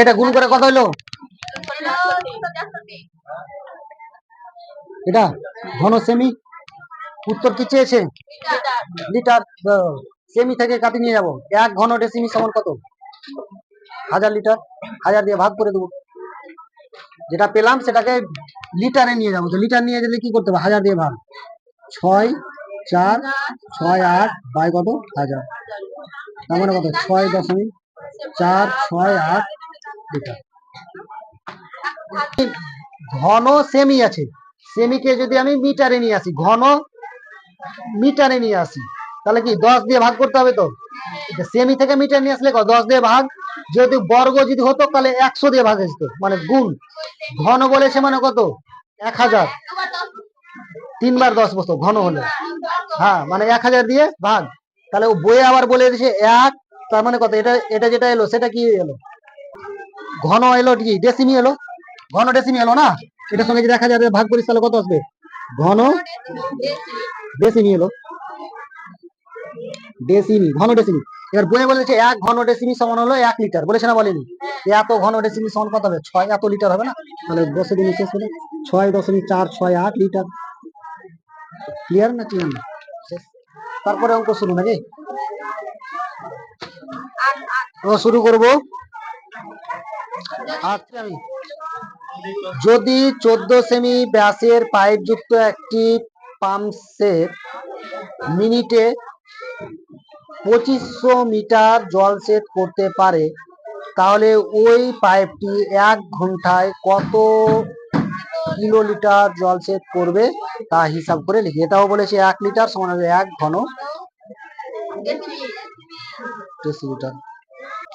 এটা গুণ করে কত হইল? এটা ঘন সেমি উত্তর কি চেয়েছে? লিটার। সেমি থেকে কাটি নিয়ে যাব। এক ঘন ডেসিমি সমান কত? হাজার লিটার। হাজার দিয়ে ভাগ করে দেবো। যেটা পেলাম সেটাকে লিটারে নিয়ে যাব। তো লিটার নিয়ে গেলে কি করতে হবে? হাজার দিয়ে ভাগ। ছয়, চার, ছয় আট বাই কত? হাজার। তার মানে কত? ছয় দশমিক চার, ছয় আট ঘন সেমি আছে। সেমিকে যদি আমি মিটারে নিয়ে আসি, ঘন মিটারে নিয়ে আসি, তাহলে কি দশ দিয়ে ভাগ করতে হবে তো? সেমি থেকে মিটার নিয়ে আসলে দশ দিয়ে ভাগ। যদি বর্গ যদি হতো, তাহলে একশো দিয়ে ভাগ আসতো মানে গুণ। ঘন বলেছে মানে কত? এক হাজার। তিনবার দশ বছর, ঘন হলে। হ্যাঁ মানে এক হাজার দিয়ে ভাগ। তাহলে ও বইয়ে আবার বলে দিয়েছে এক, তার মানে কত? এটা এটা যেটা এলো, সেটা কি এলো? ঘন এলো কি? ডেসিমি এলো? ঘন ডেসিমি এলো না? এটার সঙ্গে দেখা যাবে ভাগ করিস তাহলে কত আসবে? ঘন ডেসিমি এলো। ডেসিমি, ঘন ডেসিমি। এবার বইয়ে বলেছে এক ঘন ডেসিমি সমান হলো এক লিটার। বলেছে না বলেনি। এত ঘন ডেসিমি সমান কত হবে? ছয় এত লিটার হবে না? তাহলে বসে দিন শেষ করে। ছয় দশমিক চার ছয় আট লিটার। ক্লিয়ার না ক্লিয়ার না? তারপরে অঙ্ক শুরু নাকি? শুরু করব। আচ্ছা। যদি চোদ্দ সেমি ব্যাসের পাইপ যুক্ত একটি পাম্প সেট মিনিটে পঁচিশশো মিটার জল সেট করতে পারে, তাহলে ওই পাইপটি এক ঘন্টায় কত কিলোলিটার জল সেট করবে তা হিসাব করে লিখি এটাও বলেছে। এক লিটার সমান হবে এক ঘন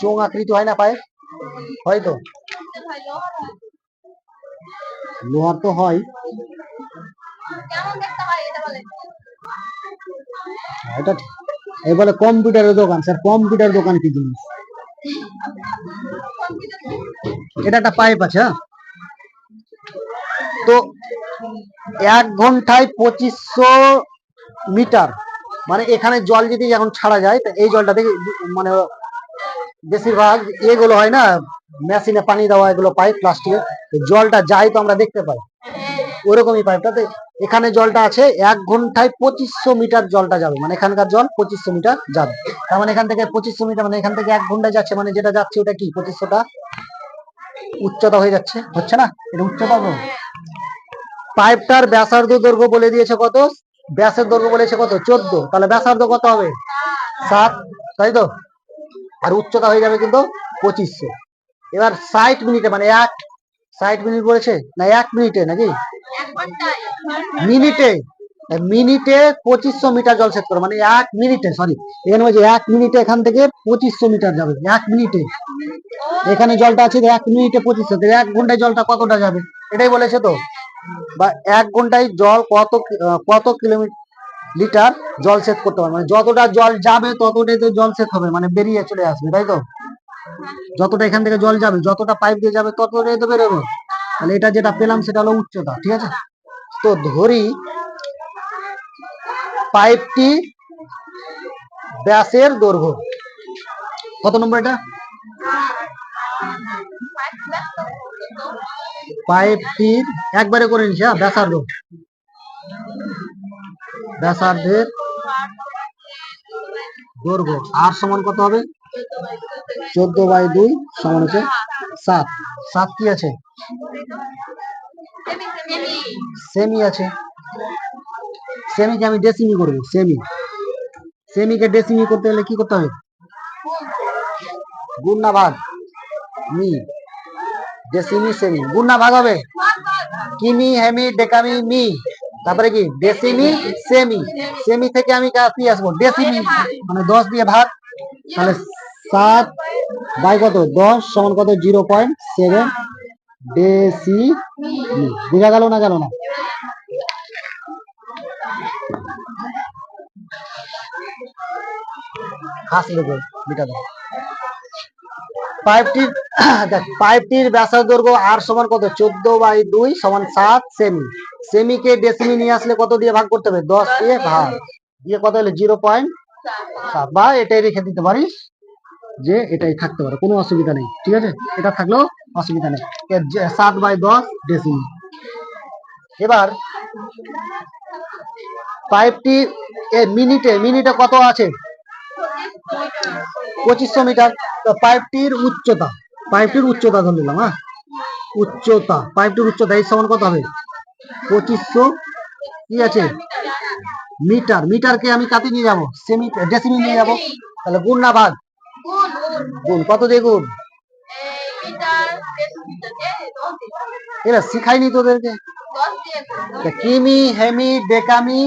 চোঙ আকৃতি হয় না পাইপ? হয় তো লোহার তো হয় এটা। এই বলে কম্পিউটারের দোকান, স্যার, কম্পিউটার দোকান কি জিনিস এটা একটা পাইপ আছে হ্যাঁ? তো এক ঘন্টায় পঁচিশশো মিটার মানে এখানে জল যদি এখন ছাড়া যায়, তো এই জলটা থেকে মানে বেশিরভাগ এগুলো হয় না মেশিনে পানি দেওয়া, এগুলো পাইপ প্লাস্টিকের জলটা যায় তো আমরা দেখতে পাই। ওরকমই পাইপটাতে এখানে জলটা আছে, এক ঘন্টায় পঁচিশশো মিটার জলটা যাবে। মানে এখানকার জল পঁচিশশো মিটার যাবে। তার মানে এখান থেকে পঁচিশশো মিটার মানে এখান থেকে এক ঘন্টায় যাচ্ছে। মানে যেটা যাচ্ছে ওটা কি? পঁচিশশোটা উচ্চতা হয়ে যাচ্ছে। হচ্ছে না? এটা উচ্চতা পাইপটার ব্যাসার্ধ দৈর্ঘ্য বলে দিয়েছে কত? ব্যাসের দৈর্ঘ্য বলেছে কত? চোদ্দ। তাহলে ব্যাসার্ধ কত হবে? সাত। তাই তো? আর উচ্চতা হয়ে যাবে কিন্তু পঁচিশশো। এবার ষাট মিনিটে মানে এক, ষাট মিনিট বলেছে? না, এক মিনিটে নাকি? মিনিটে মিনিটে পঁচিশশো মিটার জল সেট করো মানে এক মিনিটে সরি এখানে বলছে এক মিনিটে এখান থেকে পঁচিশশো মিটার যাবে, এক মিনিটে। এখানে জলটা আছে, এক মিনিটে পঁচিশশো এক ঘন্টায় জলটা কতটা যাবে? এটাই বলেছে তো? বা এক ঘন্টায় জল কত কত কিলোমিটার লিটার জল সেট করতে পারবে। মানে যতটা জল যাবে, ততটাই তো জল সেট হবে মানে বেরিয়ে চলে আসবে, তাই তো? যতটা এখান থেকে জল যাবে, যতটা পাইপ দিয়ে যাবে, ততটাই তো বেরোবে। তাহলে এটা যেটা পেলাম, সেটা হলো উচ্চতা, ঠিক আছে? তো ধরি, পাইপটি ব্যাসের দৈর্ঘ্য। কত নম্বর এটা? পাইপটির একবারে করে নিচ্ছি হ্যাঁ ব্যাসার্ধ। ব্যাসার্ধের দৈর্ঘ্য আর সমান কত হবে? চোদ্দ বাই দুই সমান হচ্ছে সাত। সাত কি আছে? সেমি আছে। সেমিকে আমি ডেসিমি করব সেমি সেমিকে ডেসিমি করতে গেলে কি করতে হবে? গুণ ভাগ। মি। ডেসিমি সেমি গুণ না ভাগ হবে। কিমি, হেমি, ডেকামি, মি। তারপরে কি? ডেসিমি সেমি সেমি থেকে আমি কা- কি আসব? ডেসিমি মানে দশ দিয়ে ভাগ, তাহলে সাত বাই কত? দশ সমান কত? জিরো পয়েন্ট সেভেন ডেসি বোঝা গেল না গেল না? পাইপটির, দেখ, পাইপটির ব্যাসার্ধ দৈর্ঘ্য আর সমান কত? চোদ্দ বাই দুই সমান সাত সেমি। সেমিকে ডেসিমি নিয়ে আসলে কত দিয়ে ভাগ করতে হবে? দশ দিয়ে ভাগ। দিয়ে কত হলো? জিরো পয়েন্ট সাত। বা এটাই রেখে দিতে পারিস যে এটাই থাকতে পারে। কোনো অসুবিধা নেই। ঠিক আছে? এটা থাকলেও অসুবিধা নেই। সাত বাই দশ ডেসিমি এবার পাইপটি মিনিটে মিনিটে কত আছে? পঁচিশশো মিটার। তো পাইপটির উচ্চতা। পাইপটির উচ্চতা ধরে নিলাম হ্যাঁ? উচ্চতা। পাইপটির উচ্চতা, এই সমান কত হবে? পঁচিশশো। কি আছে? মিটার। মিটারকে আমি কাতে নিয়ে যাব। সেমি ডেসিমি নিয়ে যাব। তাহলে গুণ না ভাগ? গুণ কত দিয়ে গুণ? এরা শিখাইনি তোদেরকে? কিমি হেমি ডেকামি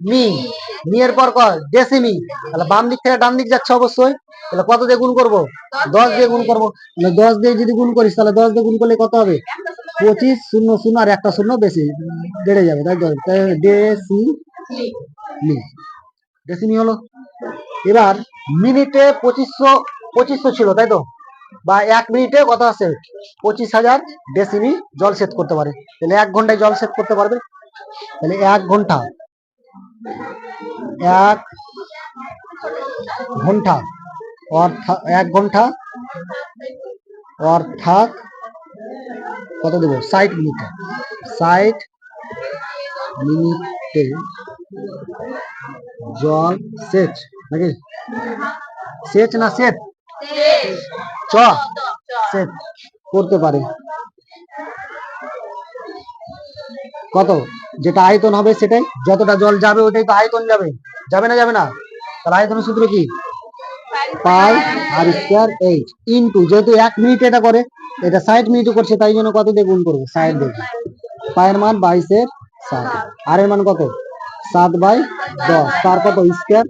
মি। মি এর পর কর ডেসিমি। তাহলে বাম দিক থেকে ডান দিক যাচ্ছে অবশ্যই। তাহলে কত দিয়ে গুণ করব? দশ দিয়ে গুণ করব। দশ দিয়ে যদি গুণ করিস তাহলে দশ দিয়ে গুণ করলে কত হবে? পঁচিশ, শূন্য শূন্য আর একটা শূন্য বেশি, বেড়ে যাবে, তাই ডেসিমি হলো? এবার মিনিটে পঁচিশশো পঁচিশশো ছিল, তাই তো? বা এক মিনিটে কত আছে পঁচিশ হাজার ডেসিমি জল সেচ করতে পারে। তাহলে এক ঘন্টায় জল সেচ করতে পারবে? তাহলে এক ঘণ্টা। এক ঘণ্টা। অর্থাৎ এক ঘণ্টা। অর্থাৎ কত দেব? ষাট মিনিটে। ষাট মিনিটে জল সেচ, নাকি? সেচ না তেইশ চ, সেচ করতে পারে। কত? যেটা আয়তন হবে সেটাই। যতটা জল যাবে, ওটাই তো আয়তন যাবে। যাবে না যাবে না? তাহলে আয়তনের সূত্র কি? পাই আর স্কোয়ার এইচ ইন্টু যেহেতু এক মিনিট এটা করে, এটা ষাট মিনিট করছে, তাই জন্য কত দিয়ে গুণ করব? ষাট দিয়ে। পায়ের মান বাইশের সাত। আর এর মান কত? সাত বাই দশ। তার কত? স্কোয়ার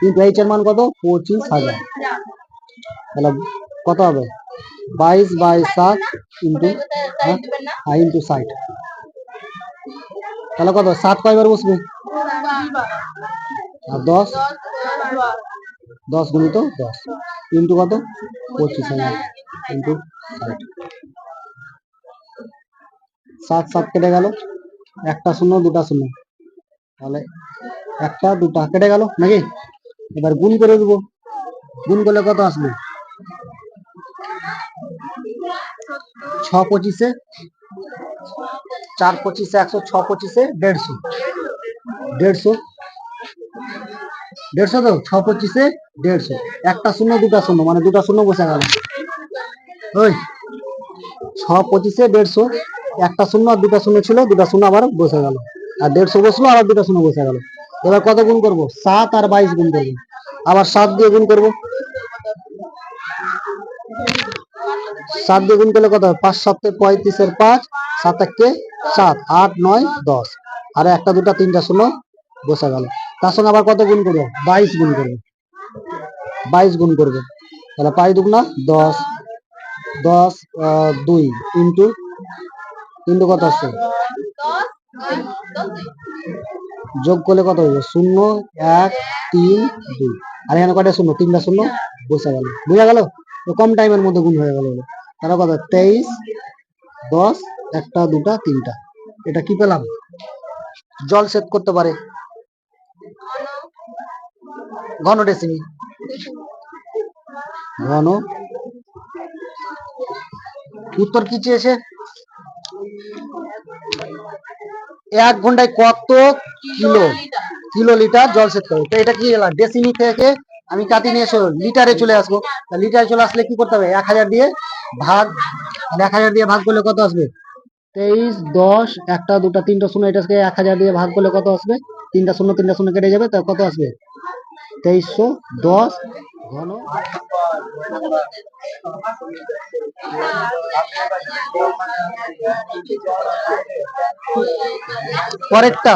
কিন্তু এইচ এর মান কত? পঁচিশ হাজার। তাহলে কত হবে? বাইশ বাই সাত ইন্টু হ্যাঁ? ইন্টু ষাট। তাহলে কত? সাত কয়বার বসবে? আর দশ? দশ গুণিত দশ। ইন্টু কত? পঁচিশ ইন্টু ষাট। সাত সাত কেটে গেল। একটা শূন্য, দুটা শূন্য। তাহলে একটা, দুটা কেটে গেল নাকি? এবার গুণ করে দেবো। গুণ করলে কত আসবে? ছ পঁচিশে, চার পঁচিশে, একশো ছ পঁচিশে, দেড়শো। দেড়শো। দেড়শো তো? ছ পঁচিশে দেড়শো। একটা শূন্য, দুটা শূন্য মানে দুটা শূন্য বসে গেল। ওই, ছ পঁচিশে দেড়শো। একটা শূন্য আর দুটা শূন্য ছিল, দুটা শূন্য আবার বসে গেল। আর দেড়শো বসল, আবার দুটা শূন্য বসে গেল। এবার কত গুণ করব? সাত আর বাইশ গুণ করব। আবার সাত দিয়ে গুণ করব। সাত দিয়ে গুণ করলে কত হয়? পাঁচ সাতে পঁয়ত্রিশের পাঁচ, সাত একে সাত, আট, নয়, দশ। আর একটা, দুটা, তিনটা, শূন্য বসে গেল। তার সঙ্গে আবার কত গুণ করব? বাইশ গুণ করব। বাইশ গুণ করব। তাহলে পাই দুগুনা দশ। দশ দুই ইন্টু ইন্টু কত আসছে? যোগ করলে কত হবে শূন্য, এক, তিন, দুই। আর এখানে কয়টা শূন্য? তিনটা শূন্য? বসে গেল বুঝা গেল? কম টাইমের মধ্যে গুণ হয়ে গেল। তাহলে কত? তেইশ, দশ, একটা, দুটা, তিনটা। এটা কি পেলাম? জল সেট করতে পারে। ঘন ডেসিমি ঘন। উত্তর কি চেয়েছে? এক ঘন্টায় কত কিলো? কিলো লিটার জল সেট করবে। তো এটা কি এলাম? ডেসিমি থেকে আমি কাটি নিয়ে এসে, লিটারে চলে আসব। লিটারে চলে আসলে কি করতে হবে? এক হাজার দিয়ে ভাগ এক হাজার দিয়ে ভাগ করলে কত আসবে? তেইশ, দশ, একটা, দুটা, তিনটা, শূন্য, এটাকে এক হাজার দিয়ে ভাগ করলে কত আসবে? তিনটা, শূন্য তিনটা, শূন্য কেটে যাবে, তা কত আসবে? তেইশশো দশ ঘন। পরেরটা।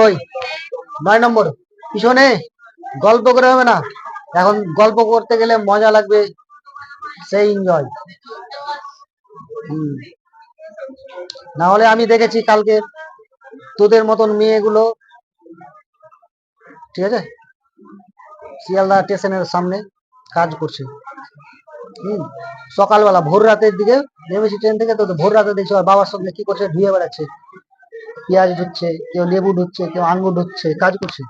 ওই নয় নম্বর। পিছনে। গল্প করে হবে না। এখন গল্প করতে গেলে মজা লাগবে, সেই এনজয় না হলে আমি দেখেছি কালকে তোদের মতন মেয়েগুলো। ঠিক আছে? শিয়ালদা স্টেশনের সামনে কাজ করছে। হম। সকালবেলা, ভোর রাতের দিকে নেমেছি ট্রেন থেকে, তো ভোর রাতে দেখছি ওর বাবার সঙ্গে কি করছে, ধুয়ে বেড়াচ্ছে। পেঁয়াজ ঢুকছে কেউ লেবু ঢুকছে কেউ আঙ্গুর ঢুকছে কাজ করছে।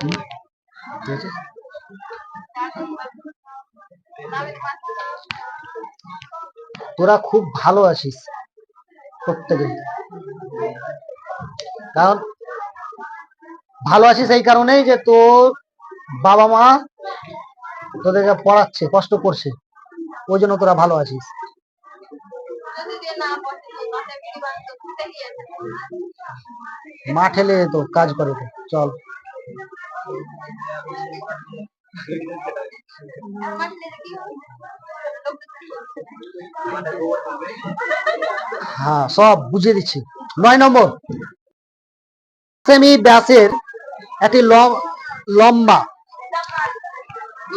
ঠিক আছে? তোরা খুব ভালো আছিস প্রত্যেকে কারণ ভালো আছিস এই কারণেই যে তোর বাবা মা তোদেরকে পড়াচ্ছে, কষ্ট করছে, ওই জন্য তোরা ভালো আছিস। মাঠে তো কাজ করে তো, চল। হ্যাঁ সব বুঝিয়ে দিচ্ছি। নয় নম্বর সেমি ব্যাসের একটি লম্বা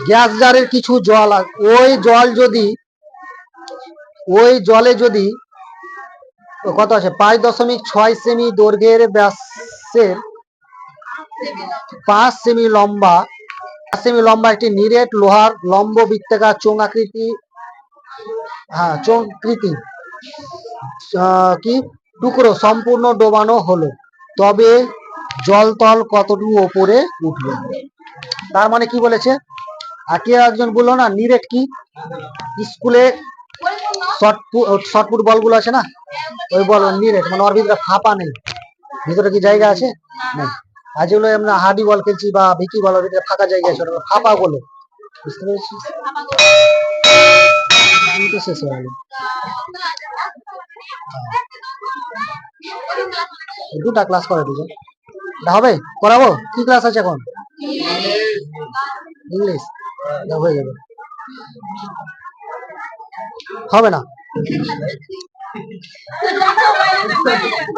গ্যাস জারের কিছু জল ওই জল যদি, ওই জলে যদি কত আছে? পাঁচ দশমিক ছয় সেমি দৈর্ঘ্যের ব্যাসের পাঁচ সেমি লম্বা পাঁচ সেমি লম্বা একটি নিরেট লোহার লম্ব বৃত্তাকার চোঙ আকৃতি হ্যাঁ চোঙকৃতি আহ, কি? টুকরো সম্পূর্ণ ডোবানো হলো। তবে জলতল কতটুকু ওপরে উঠবে? তার মানে কি বলেছে? আর একজন বলল না নিরেট কি? স্কুলে শর্টপুট বলগুলো আছে না? ওই বল নিরেট মানে ওর ভিতরে ফাঁপা নেই। ভিতরে কি জায়গা আছে? নেই। আর যেগুলো আমরা হাডি বল খেলছি বা ভিকি বল ভিতরে ফাঁকা জায়গা ওটা ফাঁপা গুলো। বুঝতে পেরেছিস? তো দুটা ক্লাস করে দিছে হবে? করাবো? কি ক্লাস আছে এখন? ইংলিশ হয়ে যাবে। হবে না।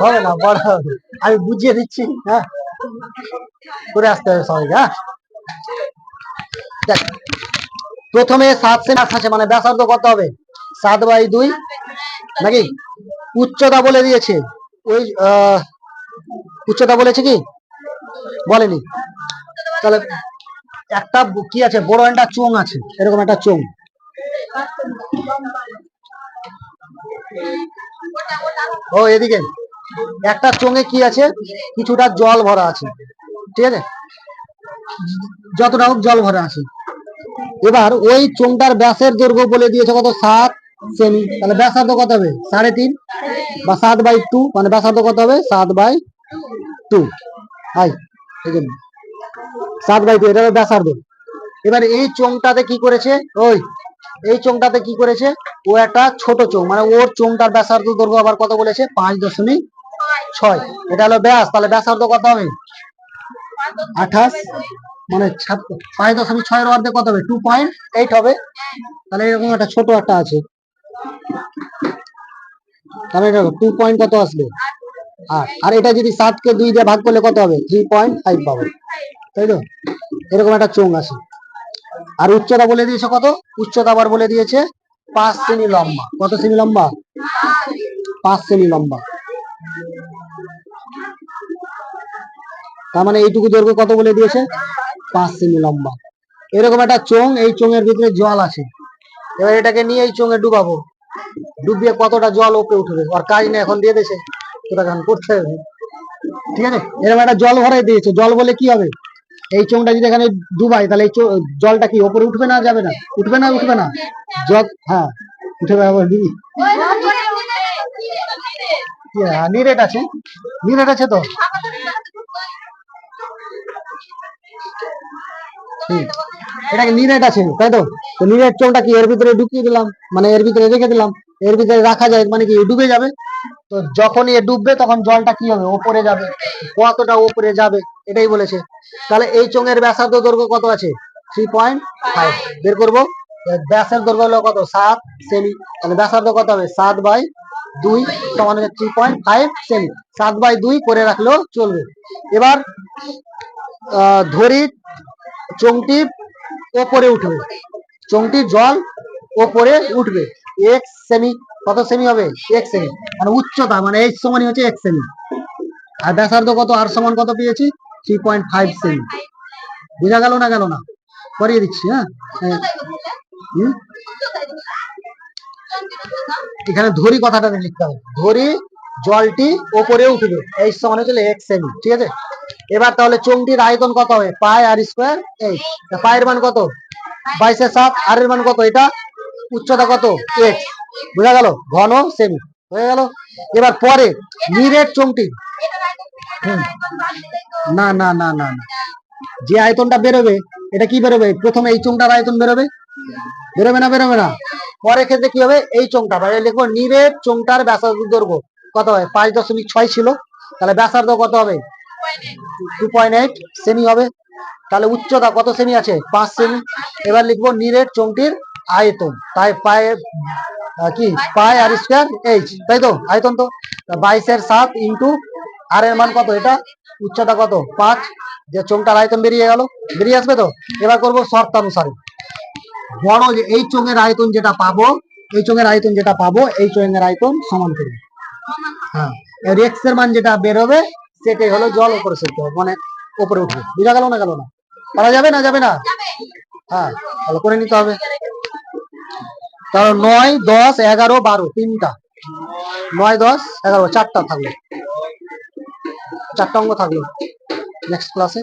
হবে না, বড়। আমি বুঝিয়ে দিচ্ছি হ্যাঁ? করে আসতে হবে সবাইকে হ্যাঁ? প্রথমে সাত সেমি আছে মানে ব্যাসার্ধ কত হবে? সাত বাই দুই, নাকি? উচ্চতা বলে দিয়েছে। ওই উচ্চতা বলেছে কি? বলেনি। তাহলে একটা কি আছে? বড় একটা চোং আছে, এরকম একটা চোং ও, এদিকে। একটা চোঙে কি আছে? কিছুটা জল ভরা আছে। ঠিক আছে? যতটা হোক জল ভরা আছে। এবার ওই চোঙটার ব্যাসের দৈর্ঘ্য বলে দিয়েছে কত? সাত সেমি। তাহলে ব্যাসার্ধ কত হবে? সাড়ে তিন। বা সাত বাই টু মানে ব্যাসার্ধ কত হবে? সাত বাই টু। হাই সাত বাই টু, এটা হলো ব্যাসার্ধ। এবার এই চোঙটাতে কি করেছে? ওই, এই চোঙটাতে কি করেছে? ও একটা ছোট চোঙ মানে ওর চোঙটার ব্যাসার্ধ দৈর্ঘ্য আবার কত বলেছে? পাঁচ দশমিক ছয়। এটা হলো ব্যাস, তাহলে ব্যাসার্ধ কত হবে? আঠাশ। মানে পাঁচ দশমিক ছয়ের অর্ধেক কত হবে? টু পয়েন্ট এইট হবে। তাহলে এরকম একটা ছোট একটা আছে। তাহলে এটা টু পয়েন্ট কত আসবে আট। আর এটা যদি সাতকে দুই দিয়ে ভাগ করলে কত হবে? থ্রি পয়েন্ট ফাইভ পাবো। তাই তো? এরকম একটা চোঙ আছে। আর উচ্চতা বলে দিয়েছে কত? উচ্চতা আবার বলে দিয়েছে পাঁচ সেমি লম্বা। কত সেমি লম্বা? পাঁচ সেমি লম্বা। তার মানে এইটুকু দৈর্ঘ্য কত বলে দিয়েছে? পাঁচ সেমি লম্বা। এরকম একটা চোং এই চোঙের ভিতরে জল আছে। এবার এটাকে নিয়ে এই চোঙে ডুবাবো। ডুবিয়ে কতটা জল ওপরে উঠবে? আর কাজ নেই, এখন দিয়ে দিয়েছে। তোরা এখন করতে হবে? ঠিক আছে? এরকম একটা জল ভরাই দিয়েছে। জল বলে কি হবে? এই চোঙটা যদি এখানে ডুবাই, তাহলে এই জলটা কি ওপরে উঠবে না, যাবে না? উঠবে না উঠবে না? জল হ্যাঁ উঠে যাবে। নিরেট আছে। নিরেট আছে তো? হুম। এটা কি নিরেট আছে, তাই তো? নিরেট কি, এর ভিতরে ঢুকিয়ে দিলাম? মানে এর ভিতরে রেখে দিলাম। এর ভিতরে রাখা যায় মানে কি, ডুবে যাবে। তো যখনই এ ডুববে, তখন জলটা কি হবে? ওপরে যাবে। কতটা ওপরে যাবে? এটাই বলেছে। তাহলে এই চোঙের ব্যাসার্ধ দৈর্ঘ্য কত আছে? থ্রি পয়েন্ট ফাইভ বের করব। ব্যাসের দৈর্ঘ্য হলো কত? সাত সেমি। তাহলে ব্যাসার্ধ কত হবে? সাত বাই দুই সমান হচ্ছে থ্রি পয়েন্ট ফাইভ সেমি সাত বাই দুই করে রাখলেও চলবে। এবার ধরি চোঙটি ওপরে উঠবে। চোঙটির জল ওপরে উঠবে। এক সেমি কত সেমি হবে? এক সেমি মানে উচ্চতা মানে এই সমানই হচ্ছে এক সেমি আর ব্যাসার্ধ কত? আর সমান কত পেয়েছি? থ্রি পয়েন্ট ফাইভ সেমি বোঝা গেল না গেল না? করিয়ে দিচ্ছি হ্যাঁ? হ্যাঁ, এখানে ধরি কথাটা লিখতে হবে। ধরি জলটি ওপরে উঠবে। এই সমান হচ্ছে এক্স সেমি ঠিক আছে? এবার তাহলে চোঙটির আয়তন কত হবে? পাই আর স্কোয়ার এইচ পায়ের মান কত? বাইশের সাত। আর এর মান কত? এটা উচ্চতা কত? এক্স বুঝা গেল? ঘন সেমি হয়ে গেল? এবার পরে নিরেট চোঙটি না না না না না। যে আয়তনটা বেরোবে, এটা কি বেরোবে? প্রথমে এই চোঙটার আয়তন বেরোবে? বেরোবে না বেরোবে না? পরে ক্ষেত্রে কি হবে? এই চোঙটা লিখব নিরেট চোঙটার ব্যাসার্ধ দৈর্ঘ্য। কত হয় পাঁচ দশমিক ছয় ছিল। তাহলে ব্যাসার্ধ কত হবে? টু পয়েন্ট এইট সেমি হবে। তাহলে উচ্চতা কত সেমি আছে? পাঁচ সেমি এবার লিখব নিরেট চোঙটির আয়তন। তাই পায়ে কি? পাই আর স্কোয়ার এইচ তাই তো? আয়তন তো। তা বাইশের সাত ইন্টু আর এর মান কত এটা? উচ্চতা কত? পাঁচ। যে চোঙটার আয়তন বেরিয়ে গেল। বেরিয়ে আসবে তো? এবার করব শর্তানুসারে। বড় যে এই চোঙের আয়তন যেটা পাবো, এই চোঙের আয়তন যেটা পাবো, এই চোঙের আয়তন সমান করব। হ্যাঁ এবার এক্সের মান যেটা বেরোবে সেটাই হলো জল উপরে চলতে হবে মানে উপরে উঠবে। বুঝা গেল না গেল না? করা যাবে না যাবে না? হ্যাঁ তাহলে করে নিতে হবে। তাহলে নয়, দশ, এগারো, বারো, তিনটা। নয়, দশ, এগারো, চারটা থাকল। চারটা অঙ্গ থাকল। নেক্সট ক্লাসে